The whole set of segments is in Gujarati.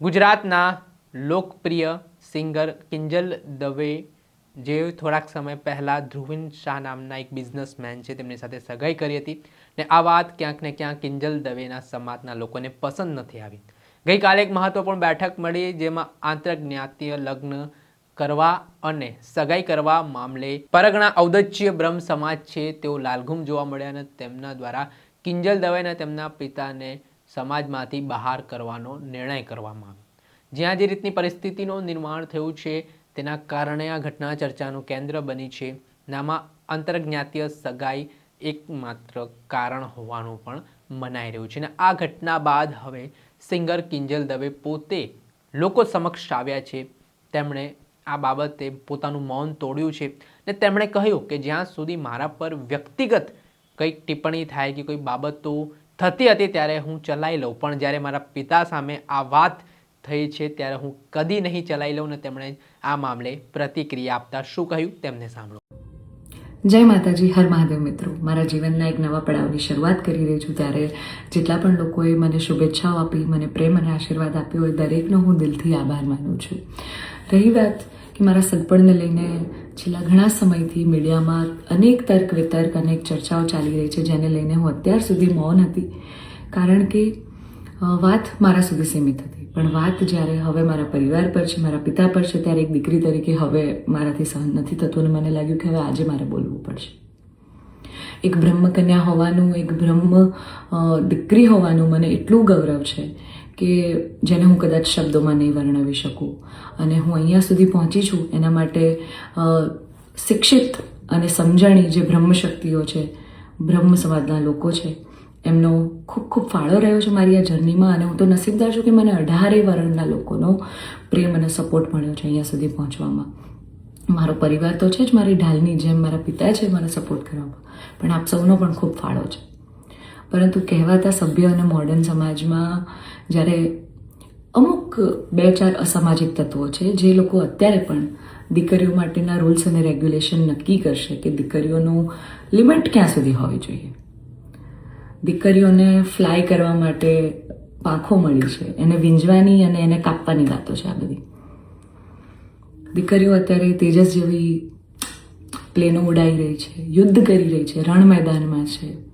ગુજરાતના લોકપ્રિય સિંગર કિંજલ દવે, જે થોડાક સમય પહેલાં ધ્રુવિન શાહ નામના એક બિઝનેસમેન છે, તેમની સાથે સગાઈ કરી હતી. ને આ વાત ક્યાંક ને ક્યાંક કિંજલ દવેના સમાજના લોકોને પસંદ નથી આવી. ગઈકાલે એક મહત્વપૂર્ણ બેઠક મળી, જેમાં આંતરજ્ઞાતીય લગ્ન કરવા અને સગાઈ કરવા મામલે પરગણા ઔદચ્ય બ્રહ્મ સમાજ છે, તેઓ લાલઘુમ જોવા મળ્યા અને તેમના દ્વારા કિંજલ દવે તેમના પિતાને સમાજમાંથી બહાર કરવાનો નિર્ણય કરવામાં આવ્યો. જ્યાં જે રીતની પરિસ્થિતિનું નિર્માણ થયું છે, તેના કારણે આ ઘટના ચર્ચાનું કેન્દ્ર બની છે. નામાં અંતરજ્ઞાતીય સગાઈ એકમાત્ર કારણ હોવાનું પણ મનાઈ રહ્યું છે. અને આ ઘટના બાદ હવે સિંગર કિંજલ દવે પોતે લોકો સમક્ષ આવ્યા છે. તેમણે આ બાબતે પોતાનું મૌન તોડ્યું છે. ને તેમણે કહ્યું કે જ્યાં સુધી મારા પર વ્યક્તિગત કંઈક ટિપ્પણી થાય કે કોઈ બાબતો થતી હતી ત્યારે હું ચલાવી લઉં. પણ જ્યારે મારા પિતા સામે આ વાત થઈ છે, ત્યારે હું કદી નહીં ચલાવી લઉં ને તેમણે આ મામલે પ્રતિક્રિયા આપતા શું કહ્યું તેમને સાંભળો. જય માતાજી, હર મહાદેવ મિત્રો. મારા જીવનના એક નવા પડાવની શરૂઆત કરી રહી છું. ત્યારે જેટલા પણ લોકોએ મને શુભેચ્છાઓ આપી, મને પ્રેમ અને આશીર્વાદ આપ્યો હોય, દરેકનો હું દિલથી આભાર માનું છું. રહી વાત કે મારા સગપણને લઈને છેલ્લા ઘણા સમયથી મીડિયામાં અનેક તર્ક વિતર્ક, અનેક ચર્ચાઓ ચાલી રહી છે, જેને લઈને હું અત્યાર સુધી મૌન હતી. કારણ કે વાત મારા સુધી સીમિત હતી. પણ વાત જ્યારે હવે મારા પરિવાર પર છે, મારા પિતા પર છે, ત્યારે એક દીકરી તરીકે હવે મારાથી સહન નથી થતું અને મને લાગ્યું કે હવે આજે મારે બોલવું પડશે. એક બ્રહ્મકન્યા હોવાનું, એક બ્રહ્મ દીકરી હોવાનું મને એટલું ગૌરવ છે કે જેને હું કદાચ શબ્દોમાં નહીં વર્ણવી શકું. અને હું અહીંયા સુધી પહોંચી છું, એના માટે શિક્ષિત અને સમજણી જે બ્રહ્મ શક્તિઓ છે બ્રહ્મ સમાજના લોકો છે, એમનો ખૂબ ખૂબ ફાળો રહ્યો છે મારી આ જર્નીમાં અને હું તો નસીબદાર છું કે મને અઢારે વર્ણના લોકોનો પ્રેમ અને સપોર્ટ મળ્યો છે અહીંયા સુધી પહોંચવામાં. મારો પરિવાર તો છે જ મારી ઢાલની જેમ, મારા પિતા છે મને સપોર્ટ કરવામાં પણ આપ સૌનો પણ ખૂબ ફાળો છે. પરંતુ કહેવાતા સભ્ય અને મોડર્ન સમાજમાં જ્યારે અમુક બે ચાર અસામાજિક તત્વો છે, જે લોકો અત્યારે પણ દીકરીઓ માટેના રૂલ્સ અને રેગ્યુલેશન નક્કી કરશે કે દીકરીઓનું લિમિટ ક્યાં સુધી હોવી જોઈએ. દીકરીઓને ફ્લાય કરવા માટે પાંખો મળી છે, એને વીંજવાની અને એને કાપવાની વાતો છે આ બધી. દીકરીઓ અત્યારે તેજસ જેવી પ્લેનો ઉડાઈ રહી છે, યુદ્ધ કરી રહી છે રણ મેદાનમાં છે.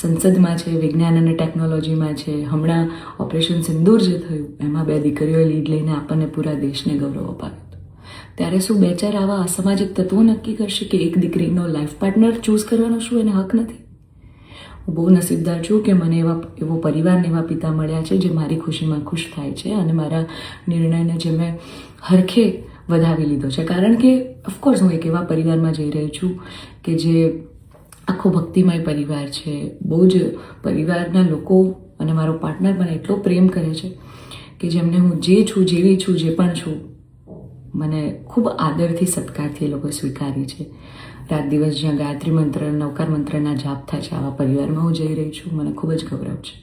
સંસદમાં છે, વિજ્ઞાન અને ટેકનોલોજીમાં છે. હમણાં ઓપરેશન સિંદૂર જે થયું, એમાં બે દીકરીઓએ લીડ લઈને આપણને પૂરા દેશને ગૌરવ અપાવ્યું હતું. ત્યારે શું બે ચાર આવા અસામાજિક તત્વો નક્કી કરશે કે એક દીકરીનો લાઈફ પાર્ટનર ચૂઝ કરવાનો શું એને હક નથી? હું બહુ નસીબદાર છું કે મને એવા, એવો પરિવારને એવા પિતા મળ્યા છે જે મારી ખુશીમાં ખુશ થાય છે અને મારા નિર્ણયને જે મેં હરખે વધાવી લીધો છે. કારણ કે ઓફકોર્સ હું એક એવા પરિવારમાં જઈ રહી છું કે જે આખો ભક્તિમય પરિવાર છે. બહુ જ પરિવારના લોકો અને મારો પાર્ટનર મને એટલો પ્રેમ કરે છે કે જેમને હું જે છું, જેવી છું, જે પણ છું, મને ખૂબ આદરથી સત્કારથી એ લોકોએ સ્વીકારી છે. રાત દિવસ જ્યાં ગાયત્રી મંત્ર, નવકાર મંત્રના જાપ થાય છે, આવા પરિવારમાં હું જઈ રહી છું. મને ખૂબ જ ગૌરવ છે.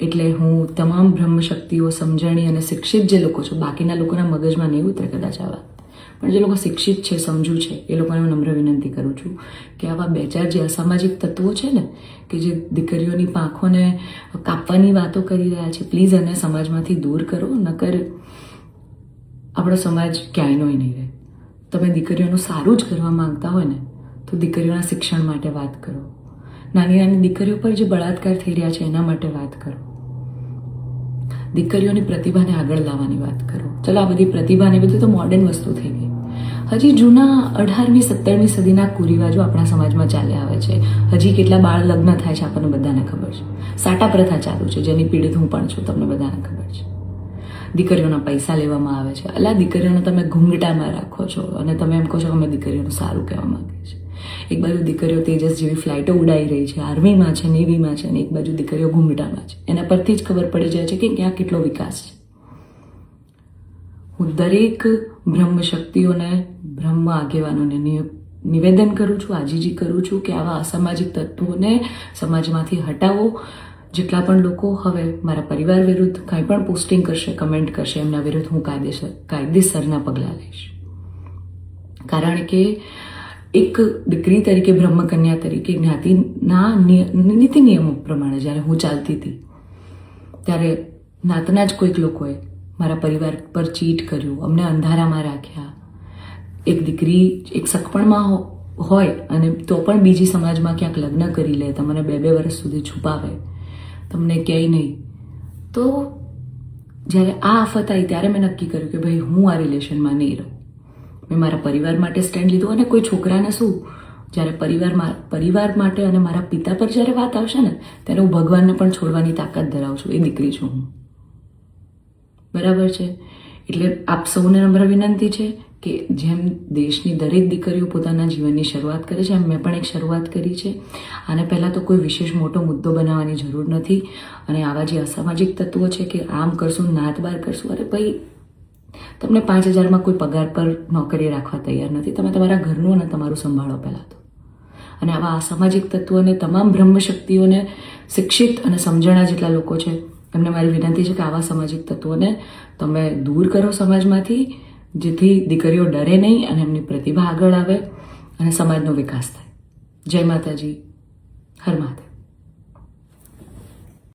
એટલે હું તમામ બ્રહ્મ શક્તિઓ સમજણી અને શિક્ષિત જે લોકો છું, બાકીના લોકોના મગજમાં નહીં ઉતરે કદાચ આ વાત પણ જે લોકો શિક્ષિત છે, સમજુ છે, એ લોકોને હું નમ્ર વિનંતી કરું છું કે આવા બે ચાર જે અસામાજિક તત્વો છે ને, કે જે દીકરીઓની પાંખોને કાપવાની વાતો કરી રહ્યા છે, પ્લીઝ એને સમાજમાંથી દૂર કરો, નકર આપણો સમાજ ક્યાંયનો નહીં રહે. તમે દીકરીઓનું સારું જ કરવા માંગતા હોય ને, તો દીકરીઓના શિક્ષણ માટે વાત કરો. નાની નાની દીકરીઓ પર જે બળાત્કાર થઈ રહ્યા છે, એના માટે વાત કરો. દીકરીઓની પ્રતિભાને આગળ લાવવાની વાત કરો. ચલો આ બધી પ્રતિભા ને બધું તો મોડર્ન વસ્તુ થઈ ગઈ. હજી જૂના અઢારમી, સત્તરમી સદીના કુરિવાજો આપણા સમાજમાં ચાલ્યા આવે છે. હજી કેટલા બાળ લગ્ન થાય છે આપણને બધાને ખબર છે. સાટા પ્રથા ચાલુ છે, જેની પીડિત હું પણ છું, તમને બધાને ખબર છે. દીકરીઓના પૈસા લેવામાં આવે છે. અલા, દીકરીઓને તમે ઘૂંઘટામાં રાખો છો અને તમે એમ કહો છો અમે દીકરીઓનું સારું કહેવા માંગીએ છીએ. એક બાજુ દીકરીઓ તેજસ જેવી ફ્લાઇટો ઉડાઈ રહી છે, આર્મીમાં છે, નેવીમાં છે અને એક બાજુ દીકરીઓ ઘૂંઘટામાં છે. એના પરથી જ ખબર પડી જાય છે કે ક્યાં કેટલો વિકાસ છે. હું દરેક બ્રહ્મ શક્તિઓને બ્રહ્મ આગેવાનોને નિવેદન કરું છું, આજીજી કરું છું કે આવા અસામાજિક તત્વોને સમાજમાંથી હટાવો. જેટલા પણ લોકો હવે મારા પરિવાર વિરુદ્ધ કાંઈ પણ પોસ્ટિંગ કરશે કમેન્ટ કરશે, એમના વિરુદ્ધ હું કાયદેસર કાયદેસરના પગલાં લઈશ. કારણ કે એક દીકરી તરીકે, બ્રહ્મકન્યા તરીકે જ્ઞાતિના નીતિ નિયમો પ્રમાણે જ્યારે હું ચાલતી હતી, ત્યારે નાતના જ કોઈક લોકોએ મારા પરિવાર પર ચીટ કર્યું, અમને અંધારામાં રાખ્યા. એક દીકરી, એક સગપણમાં હોય અને તો પણ બીજી સમાજમાં ક્યાંક લગ્ન કરી લે તમને બે બે વર્ષ સુધી છુપાવે. તમને ક્યાંય નહીં. તો જ્યારે આ આફત આવી, ત્યારે મેં નક્કી કર્યું કે ભાઈ, હું આ રિલેશનમાં નહીં રહું. મેં મારા પરિવાર માટે સ્ટેન્ડ લીધું અને કોઈ છોકરાને શું? જ્યારે પરિવારમાં પરિવાર માટે અને મારા પિતા પર જ્યારે વાત આવશે ને, ત્યારે હું ભગવાનને પણ છોડવાની તાકાત ધરાવું છું. એ દીકરી છું હું. બરાબર છે? એટલે આપ સૌને નમ્ર વિનંતી છે કે જેમ દેશની દરેક દીકરીઓ પોતાના જીવનની શરૂઆત કરે છે, એમ મેં પણ એક શરૂઆત કરી છે. આને પહેલાં તો કોઈ વિશેષ મોટો મુદ્દો બનાવવાની જરૂર નથી. અને આવા જે અસામાજિક તત્વો છે કે આમ કરશું, નાત બાર કરશું, અરે ભાઈ, તમને પાંચ હજારમાં કોઈ પગાર પર નોકરી રાખવા તૈયાર નથી. તમે તમારા ઘરનું અને તમારું સંભાળો પહેલાં તો. અને આવા અસામાજિક તત્વોને તમામ બ્રહ્મશક્તિઓને શિક્ષિત અને સમજણા જેટલા લોકો છે એમને મારી વિનંતી છે કે આવા સામાજિક તત્વોને તમે દૂર કરો સમાજમાંથી, જેથી દીકરીઓ ડરે નહીં અને એમની પ્રતિભા આગળ આવે અને સમાજનો વિકાસ થાય. જય માતાજી. હર મહાદેવ.